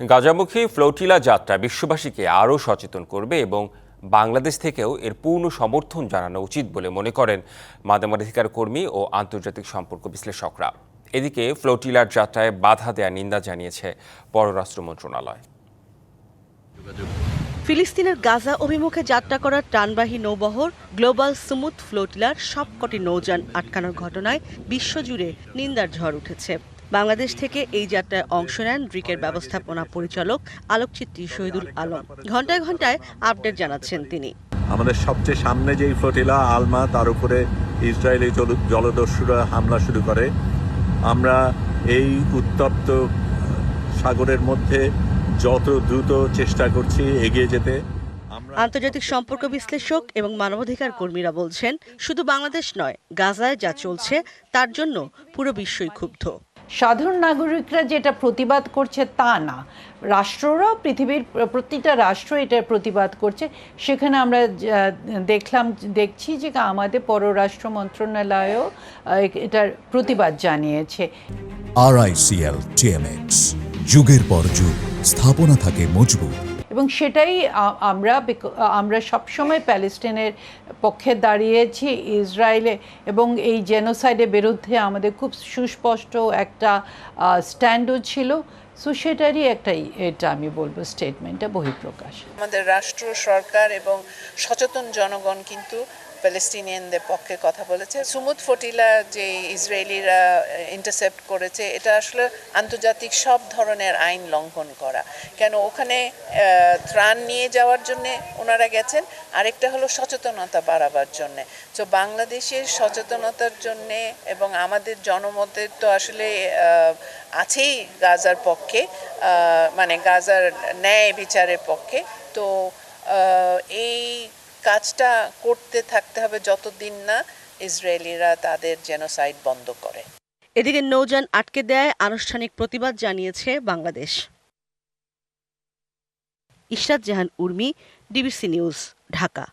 গাজামুখী flotilla যাত্রা বিশ্ববাসীকে আরও সচেতন করবে এবং বাংলাদেশ থেকেও এর পূর্ণ সমর্থন জানানো উচিত বলে মনে করেন মানবাধিকার কর্মী ও আন্তর্জাতিক সম্পর্ক বিশ্লেষকরা। এদিকে ফ্লোটিলার যাত্রায় বাধা দেয়া নিন্দা জানিয়েছে পররাষ্ট্র মন্ত্রণালয়। ফিলিস্তিনের গাজা অভিমুখে যাত্রা করা টানবাহী নৌবহর গ্লোবাল স্মুথ ফ্লোটিলার সবকটি নৌযান আটকানোর ঘটনায় বিশ্বজুড়ে নিন্দার ঝড় উঠেছে। বাংলাদেশ থেকে এই যাত্রায় অংশ নেন রিকের ব্যবস্থাপনা পরিচালক আলোকচিত্রী শহীদুল আলম। ঘন্টায় ঘন্টায় আপডেট জানাচ্ছেন তিনি। আমাদের সবচেয়ে সামনে যেই ফ্লোটিলা আলমা তার উপরে ইসরায়েলি জলদস্যুরা হামলা শুরু করে। আমরা এই উত্তপ্ত সাগরের মধ্যে যত দ্রুত চেষ্টা করছি এগিয়ে যেতে আন্তর্জাতিক সম্পর্ক বিশ্লেষক এবং মানবাধিকার কর্মীরা বলছেন শুধু বাংলাদেশ নয় গাজায় যা চলছে তার জন্য পুরো বিশ্বই ক্ষুব্ধ। সাধারণ নাগরিকরা যেটা প্রতিবাদ করছে তা না। রাষ্ট্ররা পৃথিবীর প্রতিটা রাষ্ট্র এটা প্রতিবাদ করছে। সেখানে আমরা দেখলাম, দেখছি যে আমাদের পররাষ্ট্র মন্ত্রণালয়ও এটার প্রতিবাদ জানিয়েছে। আরআইসিএল টিএমএক্স যুগের পর যুগ, স্থাপনা থাকে মজবুত। এবং সেটাই আমরা আমরা সবসময় প্যালেস্টাইনের পক্ষে দাঁড়িয়েছি, ইসরায়েলে এবং এই জেনোসাইডের বিরুদ্ধে আমাদের খুব সুস্পষ্ট একটা স্ট্যান্ডও ছিল। সো সেটারই একটাই এটা আমি বলব স্টেটমেন্টটা বহিঃপ্রকাশ। আমাদের রাষ্ট্র, সরকার এবং সচেতন জনগণ কিন্তু প্যালেস্টিনিয়ানদের পক্ষে কথা বলেছে। সুমুদ ফটিলা যে ইসরায়েলিরা ইন্টারসেপ্ট করেছে, এটা আসলে আন্তর্জাতিক সব ধরনের আইন লঙ্ঘন করা। কেন ওখানে ত্রাণ নিয়ে যাওয়ার জন্যে ওনারা গেছেন, আরেকটা হলো সচেতনতা বাড়াবার জন্য। তো বাংলাদেশের সচেতনতার জন্যে এবং আমাদের জনমতের তো আসলে আছেই গাজার পক্ষে মানে গাজার ন্যায় বিচারের পক্ষে। তো এই কাজটা করতে থাকতে হবে যতদিন না ইসরায়েলিরা তাদের জেনোসাইড বন্ধ করে। এদিকে নৌযান আটকে দেয়, আনুষ্ঠানিক প্রতিবাদ জানিয়েছে Bangladesh. Ishrat Jahan Urmi, DBC news, Dhaka.